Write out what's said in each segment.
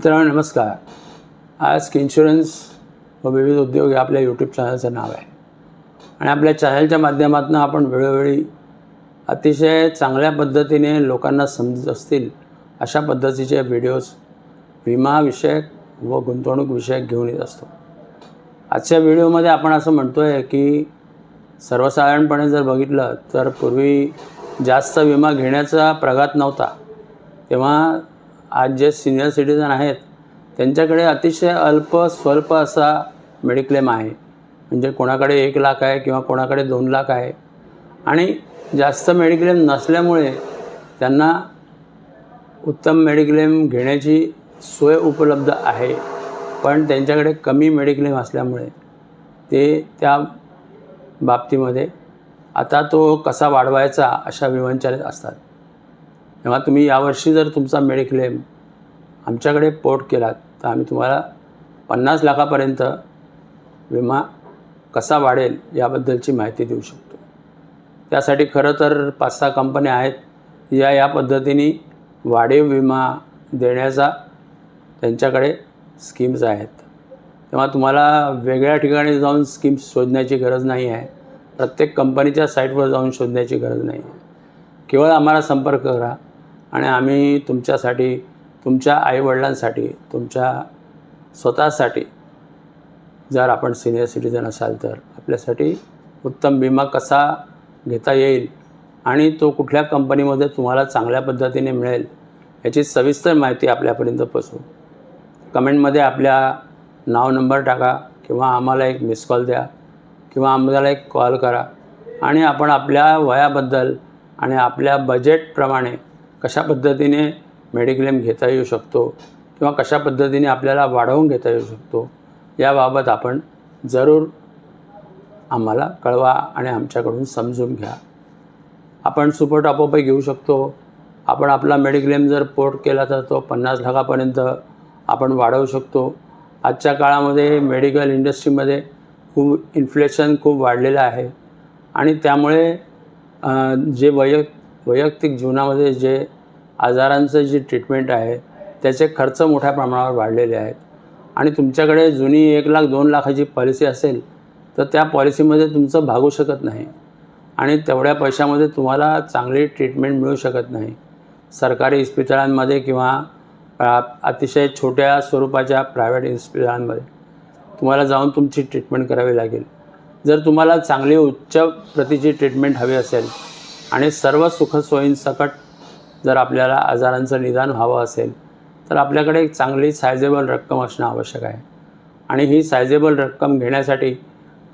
मित्रांनो नमस्कार. आज इन्शुरन्स व विविध उद्योग हे आपल्या यूट्यूब चॅनलचं नाव आहे. आणि आपल्या चॅनलच्या माध्यमातून आपण वेळोवेळी अतिशय चांगल्या पद्धतीने लोकांना समजत असतील अशा पद्धतीचे व्हिडिओज विमाविषयक व गुंतवणूक विषयक घेऊन येत असतो. आजच्या व्हिडिओमध्ये आपण असं म्हणतो आहे की सर्वसाधारणपणे जर बघितलं तर पूर्वी जास्त विमा घेण्याचा प्रघात नव्हता. तेव्हा आज जे सिनियर सिटीजन आहेत त्यांच्याकडे अतिशय अल्प स्वल्प असा मेडिक्लेम आहे. म्हणजे कोणाकडे एक लाख आहे किंवा कोणाकडे दोन लाख आहे. आणि जास्त मेडिक्लेम नसल्यामुळे त्यांना उत्तम मेडिक्लेम घेण्याची सोय उपलब्ध आहे. पण त्यांच्याकडे कमी मेडिक्लेम असल्यामुळे ते त्या बाबतीमध्ये आता तो कसा वाढवायचा अशा विवंचनेत असतात. तेव्हा तुम्ही यावर्षी जर तुमचा मेडिक्लेम आमच्याकडे पोर्ट केलात तर आम्ही तुम्हाला पन्नास लाखापर्यंत विमा कसा वाढेल याबद्दलची माहिती देऊ शकतो. त्यासाठी खरं तर पाच सहा कंपन्या आहेत या या पद्धतीने वाढीव विमा देण्याचा त्यांच्याकडे स्कीम्स आहेत. तेव्हा तुम्हाला वेगळ्या ठिकाणी जाऊन स्कीम्स शोधण्याची गरज नाही आहे. प्रत्येक कंपनीच्या साईटवर जाऊन शोधण्याची गरज नाही आहे. केवळ आम्हाला संपर्क करा. आणि आम्ही तुमच्यासाठी तुमच्या आईवडिलांसाठी तुमच्या स्वतःसाठी जर आपण सिनियर सिटीजन असाल तर आपल्यासाठी उत्तम विमा कसा घेता येईल आणि तो कुठल्या कंपनीमध्ये तुम्हाला चांगल्या पद्धतीने मिळेल याची सविस्तर माहिती आपल्यापर्यंत पोचवू कमेंटमध्ये आपल्या नाव नंबर टाका किंवा आम्हाला एक मिस कॉल द्या किंवा आम्हाला एक कॉल करा आणि आपण आपल्या वयाबद्दल आणि आपल्या बजेटप्रमाणे कशा पद्धतीने मेडिक्लेम घेता येऊ शकतो किंवा कशा पद्धतीने आपल्याला वाढवून घेता येऊ शकतो याबाबत आपण जरूर आम्हाला कळवा आणि आमच्याकडून समजून घ्या. आपण सुपर टॉपअपही घेऊ शकतो. आपण आपला मेडिक्लेम जर पोर्ट केला तर तो पन्नास लाखापर्यंत आपण वाढवू शकतो. आजच्या काळामध्ये मेडिकल इंडस्ट्रीमध्ये खूप इन्फ्लेशन खूप वाढलेलं आहे. आणि त्यामुळे जे वैयक वैयक्तिक जीवनामध्ये जे आजारांचं जे ट्रीटमेंट आहे त्याचे खर्च मोठ्या प्रमाणावर वाढलेले आहेत. आणि तुमच्याकडे जुनी एक लाख दोन लाखाची पॉलिसी असेल तर त्या पॉलिसीमध्ये तुमचं भागू शकत नाही. आणि तेवढ्या पैशामध्ये तुम्हाला चांगली ट्रीटमेंट मिळू शकत नाही. सरकारी इस्पितळांमध्ये किंवा अतिशय छोट्या स्वरूपाच्या प्रायव्हेट इस्पितळांमध्ये तुम्हाला जाऊन तुमची ट्रीटमेंट करावी लागेल. जर तुम्हाला चांगली उच्च प्रतीची ट्रीटमेंट हवी असेल आणि सर्व सुखसोयींसकट जर आपल्याला आजारांचं निदान व्हावं असेल तर आपल्याकडे एक चांगली सायझेबल रक्कम असणं आवश्यक आहे. आणि ही सायझेबल रक्कम घेण्यासाठी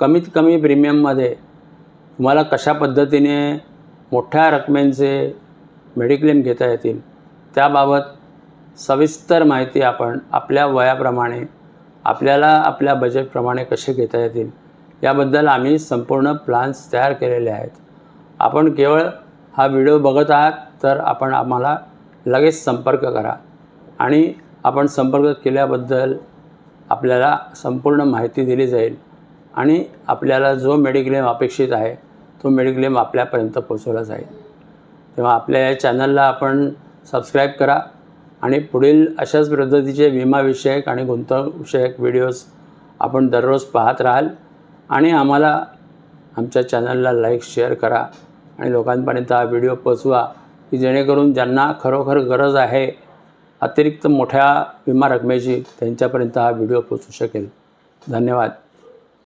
कमीत कमी प्रीमियममध्ये तुम्हाला कशा पद्धतीने मोठ्या रकमेंचे मेडिक्लेम घेता येतील त्याबाबत सविस्तर माहिती आपण आपल्या वयाप्रमाणे आपल्याला आपल्या बजेटप्रमाणे कसे घेता येतील याबद्दल आम्ही संपूर्ण प्लान्स तयार केलेले आहेत. आपण केवळ हा व्हिडिओ बघत आहात तर आपण आम्हाला लगेच संपर्क करा. आणि आपण संपर्क केल्याबद्दल आपल्याला संपूर्ण माहिती दिली जाईल. आणि आपल्याला जो मेडिक्लेम अपेक्षित आहे तो मेडिक्लेम आपल्यापर्यंत पोचवला जाईल. तेव्हा आपल्या या चॅनलला आपण सबस्क्राईब करा आणि पुढील अशाच पद्धतीचे विमाविषयक आणि गुंतवणूकविषयक व्हिडिओज आपण दररोज पाहत राहाल. आणि आम्हाला आमच्या चॅनलला लाईक शेअर करा. आणि लोकांपर्यंत हा व्हिडिओ पोचवा की जेणेकरून ज्यांना खरोखर गरज आहे अतिरिक्त मोठ्या विमा रकमेची त्यांच्यापर्यंत हा व्हिडिओ पोचू शकेल. धन्यवाद.